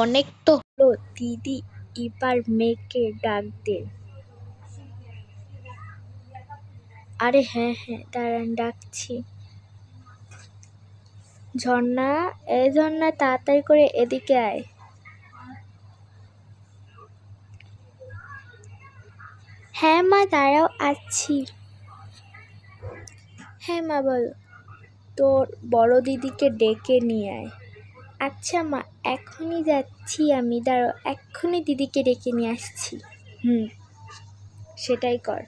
অনেক তো হলো দিদি এবার মেয়েকে ডাক দে। আরে হ্যাঁ হ্যাঁ দাঁড়ান, ডাকছি। ঝর্ণা, এ ঝর্ণা, তাড়াতাড়ি করে এদিকে আয়। হ্যাঁ মা, দাঁড়াও, আছি। হ্যাঁ মা, বলো। তোর বড় দিদিকে ডেকে নিয়ে আয়। আচ্ছা মা এখনই যাচ্ছি আমি দাঁড়ো এক্ষুনি দিদিকে ডেকে নিয়ে আসছি। হুম সেটাই কর।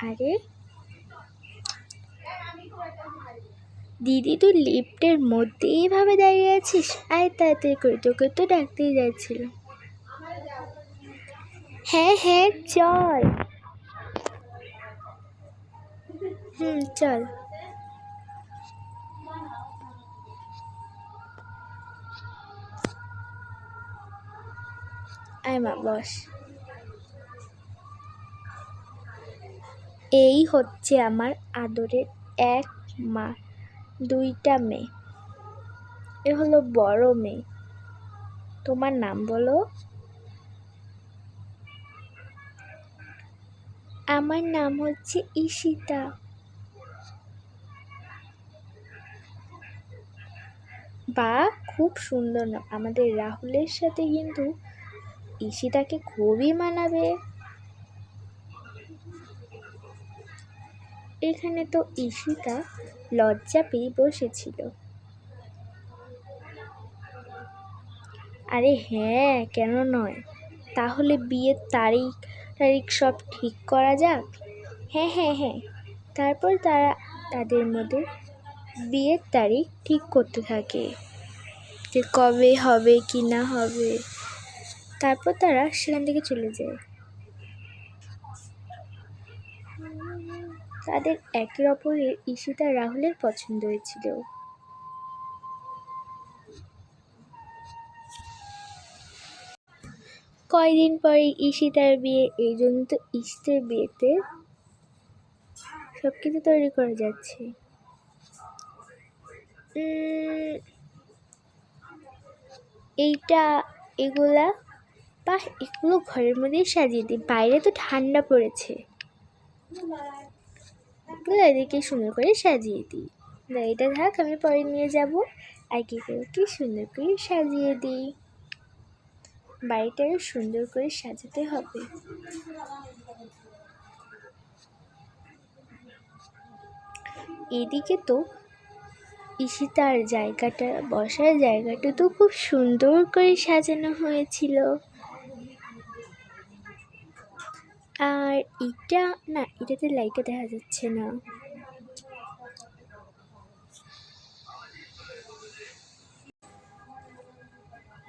আরে দিদি তুই লিফটের মধ্যে এইভাবে দাঁড়িয়ে আছিস? আয় তাড়াতাড়ি করে তোকে তো ডাকতেই যাচ্ছিল। হ্যাঁ হ্যাঁ চল। হুম চল। মা বস। এই হচ্ছে আমার আদরের এক মা, দুইটা মেয়ে। এ হলো বড় মেয়ে। তোমার নাম বলো? আমার নাম হচ্ছে ঈশিতা। বা, খুব সুন্দর নাম আমাদের রাহুলের সাথে কিন্তু ঈশিতাকে খুবই মানাবে। এখানে তো ঈশিতা লজ্জা পেয়ে বসেছিল। আরে হ্যাঁ কেন নয়? তাহলে বিয়ের তারিখ তারিখ সব ঠিক করা যাক? হ্যাঁ হ্যাঁ হ্যাঁ। তারপর তারা তাদের মধ্যে বিয়ের তারিখ ঠিক করতে থাকে যে কবে হবে, কি না হবে। তারপর তারা সেখান থেকে চলে যায়। তাদের একে অপরের ঈশিতা রাহুলের পছন্দ হয়েছিল। কয়দিন পরে ঈশিতার বিয়ে, এই জন্য তো ঈশিতার বিয়েতে সব কিছু তৈরি করা যাচ্ছে। এইটা, এগুলা বাহ এগুলো ঘরের মধ্যেই সাজিয়ে দিই। বাইরে তো ঠান্ডা পড়েছে। এগুলো এদিকে সুন্দর করে সাজিয়ে দিই। না, এটা থাক, আমি পরে নিয়ে যাব। আর কি করে, কি সুন্দর করে সাজিয়ে দিই। বাড়িটাকে সুন্দর করে সাজাতে হবে। এদিকে তো ঈশিতার জায়গাটা, বসার জায়গাটা তো খুব সুন্দর করে সাজানো হয়েছিল। আর এটা, না, এটাতে লাইটটা দেখা যাচ্ছে না।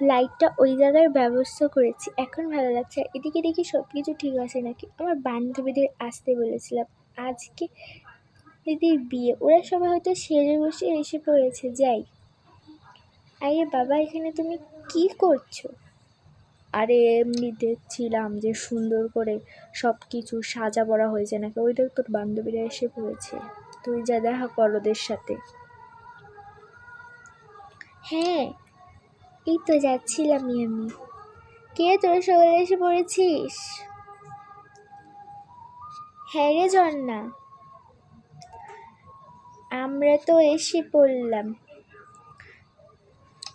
লাইটটা ওই জায়গায় ব্যবস্থা করেছি। এখন ভালো লাগছে এদিকে দেখি সব কিছু ঠিক আছে নাকি? আমার বান্ধবীদের আসতে বলেছিলাম। আজকে দিদির বিয়ে। ওরা সবাই হয়তো সেরে বসে এসে পড়েছে। যাই। আরে বাবা, এখানে তুমি কি করছ? আরে এমনি দেখছিলাম যে সুন্দর করে সব কিছু সাজা পড়া হয়েছে নাকি? ওই দেখ তোর বান্ধবীরা এসে পড়েছে তুই যা দেখা কর ওদের সাথে। হ্যাঁ এই তো যাচ্ছিলামই আমি। কে তোর সকালে এসে পড়েছিস? হ্যাঁ রে জন্না। আমরা তো এসে পড়লাম।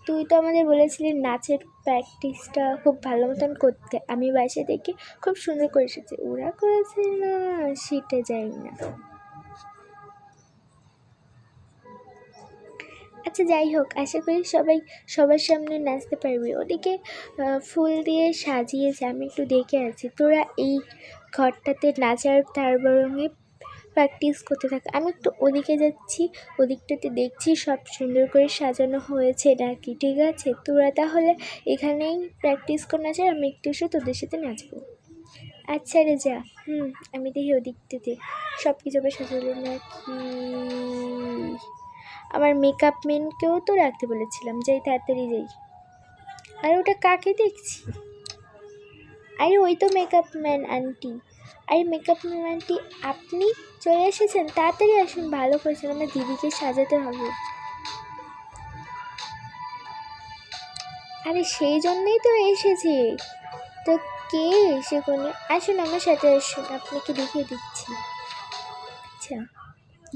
তুই তো আমাদের বলেছিলি নাচের প্র্যাকটিসটা খুব ভালো মতন করতে। আমি বাসে দেখে খুব সুন্দর করে এসেছি। ওরা করেছে না সেটা যাই না আচ্ছা যাই হোক, আশা করি সবাই সবার সামনে নাচতে পারবি। ওদিকে ফুল দিয়ে সাজিয়েছে, আমি একটু দেখে আছি। তোরা এই ঘরটাতে নাচার তার বরঙে প্র্যাকটিস করতে থাকে। আমি একটু ওদিকে যাচ্ছি, ওদিকটাতে দেখছি সব সুন্দর করে সাজানো হয়েছে নাকি, ঠিক আছে? তোরা তাহলে এখানেই প্র্যাকটিস করে নাচে আমি একটু এসে তোদের সাথে নাচবো। আচ্ছা রে যা, হুম, আমি দেখি ওদিকটাতে সব কিছু আবার সাজালো নাকি? আমার মেকআপ ম্যানকেও তো রাখতে বলেছিলাম, যাই তাড়াতাড়ি যাই। আর ওটা কাকে দেখছি? আরে ওই তো মেকআপ ম্যান আন্টি আরে মেকআপ ম্যান আপনি চলে এসেছেন? তাড়াতাড়ি আসুন, ভালো করেছেন আমার দিদিকে সাজাতে হবে। আরে সেই জন্যই তো এসেছি। তো কে এসে কোনো আসুন আমার সাথে আসুন, আপনাকে দেখিয়ে দিচ্ছি। আচ্ছা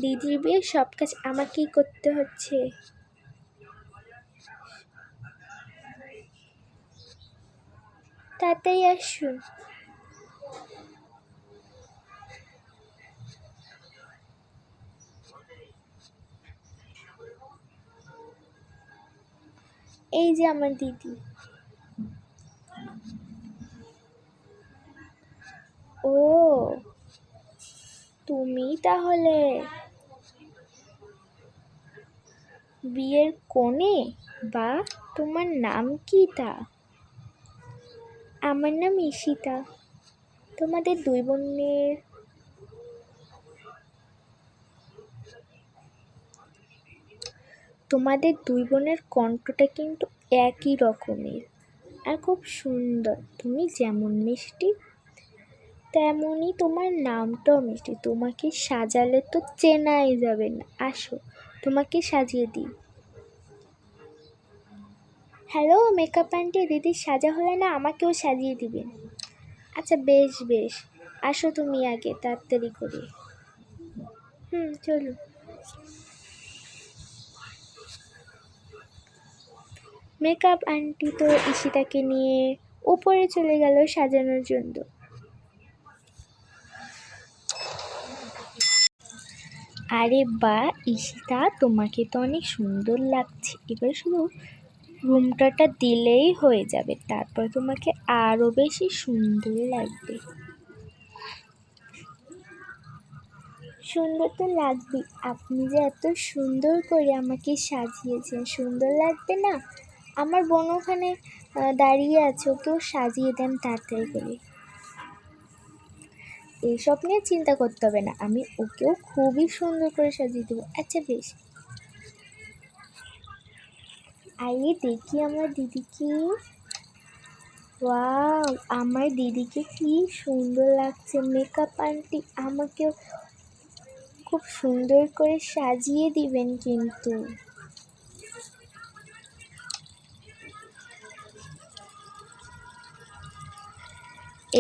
দিদির বিয়ে, সব কাজ আমাকেই করতে হচ্ছে। তাড়াতাড়ি আসুন। এই যে আমার দিদি। ও, তুমি তাহলে বিয়ের কোণে বা তোমার নাম কি তা? আমার নাম ঈশিতা। তোমাদের দুই বোনের তোমাদের দুই বোনের কণ্ঠটা কিন্তু একই রকমের। আর খুব সুন্দর। তুমি যেমন মিষ্টি তেমনই তোমার নামটাও মিষ্টি। তোমাকে সাজালে তো চেনাই যাবে না। আসো, তোমাকে সাজিয়ে দিই। হ্যালো মেকআপ আন্টি দিদির সাজা হলে না আমাকেও সাজিয়ে দিবেন আচ্ছা বেশ বেশ। আসো তুমি আগে, তাড়াতাড়ি করে। হুম চলুন মেকআপ আন্টি তো ঈশিতাকে নিয়ে উপরে চলে গেল সাজানোর জন্য। আরে বা, ঈশিতা, তোমাকে তো অনেক সুন্দর লাগছে। এবার শুধু রুমটাটা দিলেই হয়ে যাবে, তারপর তোমাকে আরও বেশি সুন্দর লাগবে। সুন্দর তো লাগবে আপনি যে এত সুন্দর করে আমাকে সাজিয়েছেন, সুন্দর লাগবে না? আমার বোন ওখানে দাঁড়িয়ে আছে, ওকেও সাজিয়ে দেন তাড়াতাড়ি করে। এইসব নিয়ে চিন্তা করতে হবে না, আমি ওকেও খুবই সুন্দর করে সাজিয়ে দেবো। আচ্ছা বেশ। আইয়ে দেখি আমার দিদিকে। ওয়াও, আমার দিদিকে কি সুন্দর লাগছে। মেকআপ আন্টি আমাকেও খুব সুন্দর করে সাজিয়ে দিবেন কিন্তু।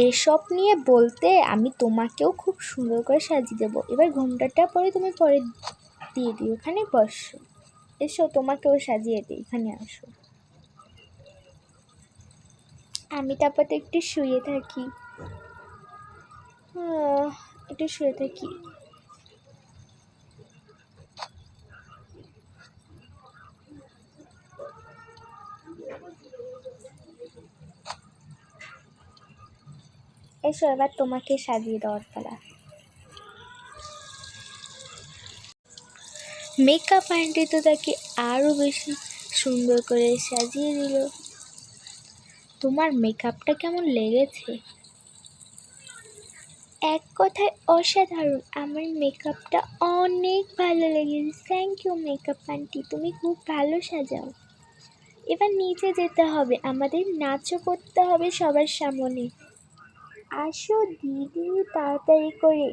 এসব নিয়ে বলতে আমি তোমাকেও খুব সুন্দর করে সাজিয়ে দেবো। এবার ঘোমটাটা পরে তুমি পরে দিয়ে দিও, ওখানে বসো। এসো, তোমাকেও সাজিয়ে দিই, এখানে আসো। আমি তারপর তো একটু শুয়ে থাকি। একটু শুয়ে থাকি। এসো এবার তোমাকে সাজিয়ে দেওয়ার পালা। মেকআপ আন্টি তো তাকে আরও বেশি সুন্দর করে সাজিয়ে দিল। তোমার মেকআপটা কেমন লেগেছে? এক কথায় অসাধারণ। আমার মেকআপটা অনেক ভালো লেগেছে। থ্যাংক ইউ মেকআপ আন্টি তুমি খুব ভালো সাজাও। এবার নিচে যেতে হবে। আমাদের নাচও করতে হবে সবার সামনে। আসো দিদি, তাড়াতাড়ি করে।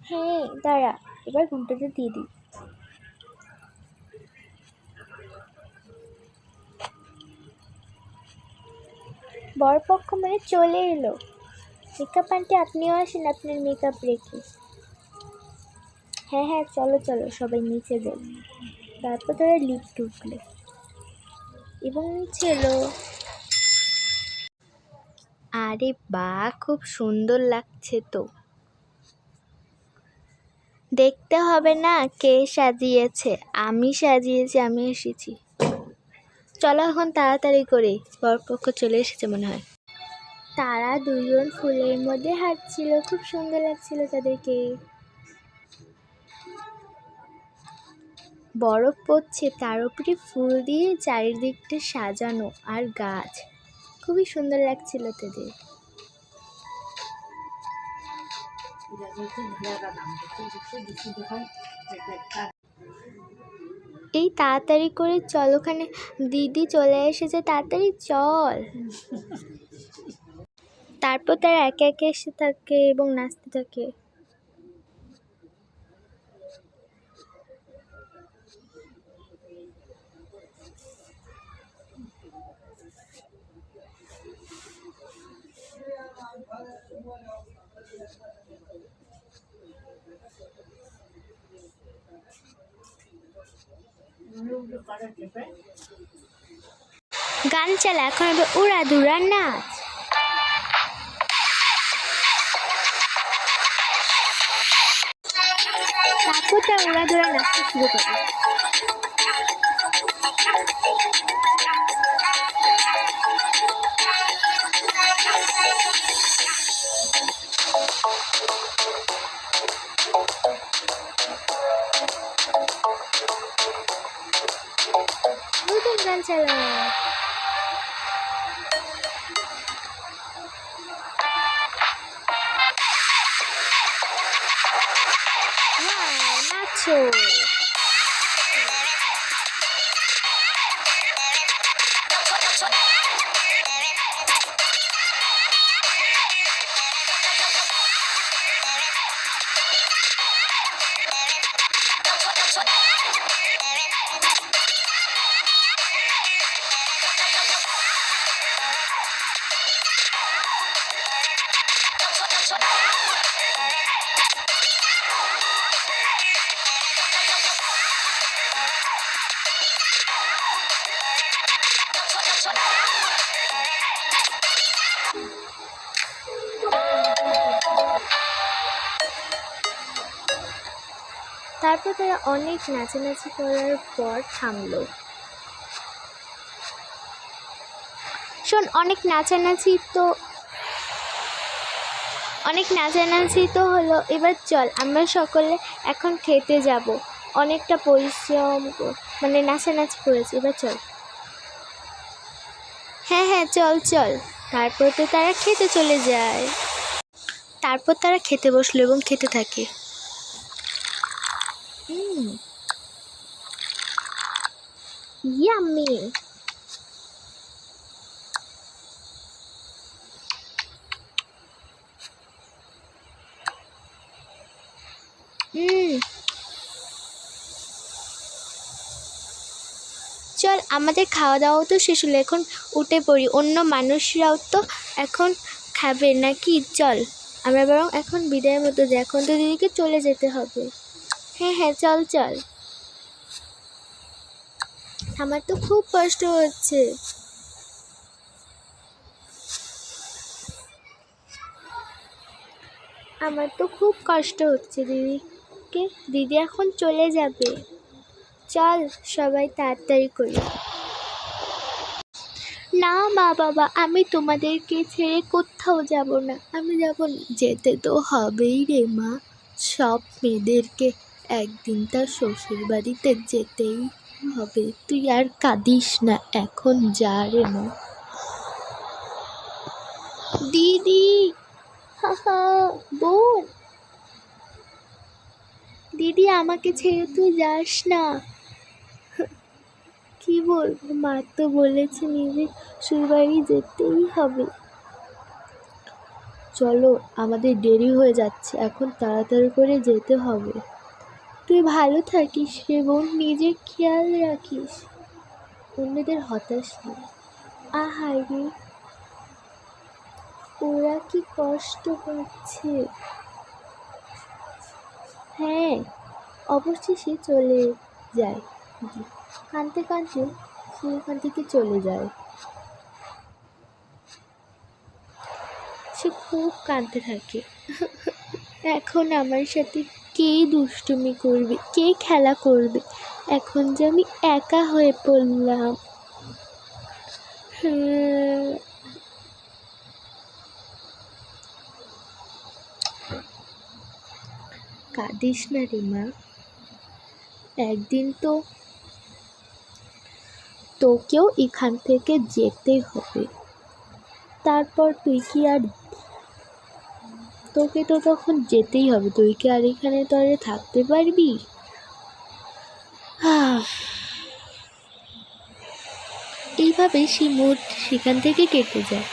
হ্যাঁ দাঁড়া, এবার ঘুমটাতে দিয়ে দিই। বরপক্ষ মানে চলে এলো। মেকআপ আন্টি আপনিও আসেন আপনার মেকআপ রেখে। হ্যাঁ হ্যাঁ চলো চলো, সবাই নিচে যাই। তারপর তারা লিফট ঢুকলো। এবং নিচে এলো। আরে বা, খুব সুন্দর লাগছে তো। দেখতে হবে না কে সাজিয়েছে। আমি সাজিয়েছি, আমি এসেছি। চলো এখন তাড়াতাড়ি করে বরপক্ষ চলে এসেছে মনে হয়। তারা দুজন ফুলের মধ্যে হাঁটছিল, খুব সুন্দর লাগছিল তাদেরকে। বরফ পড়ছে, তার উপরে ফুল দিয়ে চারিদিকটা সাজানো আর গাছ। খুবই সুন্দর লাগছিল তাদের। এই তাড়াতাড়ি করে চল ওখানে। দিদি চলে এসেছে, তাড়াতাড়ি চল। তারপর তারা একে একে এসে থাকে এবং নাচতে থাকে। গান চালা এখন হবে উড়া দুরা নাচ। উড়া নাচতে শুরু নতুন গান চালা তারপর তারা অনেক নাচানাচি করার পর থামলো। শোন, অনেক নাচানাচি তো, অনেক নাচানাচি তো হলো। এবার চল, আমরা সকলে এখন খেতে যাব। অনেকটা পরিশ্রম মানে নাচানাচি করেছি, এবার চল। হ্যাঁ হ্যাঁ চল চল। তারপর তো তারা খেতে চলে যায়। তারপর তারা খেতে বসল এবং খেতে থাকে। ইয়াম্মি হুম চল, আমাদের খাওয়া দাওয়াও তো শেষ হলো, এখন উঠে পড়ি। অন্য মানুষরাও তো এখন খাবে নাকি? চল, আমরা বরং এখন বিদায়ের মতো যাই। এখন তো দিদিকে চলে যেতে হবে। হ্যাঁ হ্যাঁ চল চল। আমার তো খুব কষ্ট হচ্ছে। আমার তো খুব কষ্ট হচ্ছে, দিদিকে। দিদি এখন চলে যাবে। চল, সবাই তাড়াতাড়ি করি। না, মা বাবা, আমি তোমাদেরকে ছেড়ে কোথাও যাব না। আমি যাব, যেতে তো হবেই রে মা। সব মেয়েদেরকে একদিন তার শ্বশুর বাড়িতে যেতেই হবে। তুই আর কাঁদিস না এখন যা রে মা। দিদি বোন। দিদি, আমাকে ছেড়ে তুই যাস না। কি বলব, মা তো বলেছে নিজে শ্বশুরবাড়ি যেতেই হবে। চলো, আমাদের দেরি হয়ে যাচ্ছে, এখন তাড়াতাড়ি করে যেতে হবে। তুই ভালো থাকিস বোন নিজের খেয়াল রাখিস। অন্যদের হতাশ না আহাই রে ওরা কি কষ্ট পাচ্ছে? হ্যাঁ অবশেষে চলে যায়। কাঁদতে কাঁদতে সে ওখান থেকে চলে যায়। সে খুব কাঁদতে থাকে। এখন আমার সাথে কে দুষ্টুমি করবে? কে খেলা করবে? এখন যে আমি একা হয়ে পড়লাম। হ্যাঁ। কাঁদিস না রে মা। একদিন তো তোকেও এখান থেকে যেতে হবে। তারপর তুই কি আর তোকে তো তখন যেতেই হবে। তুই কি আর এখানে তরে থাকতে পারবি। এইভাবে সেই মুহূর্ত সেখান থেকে কেটে যায়।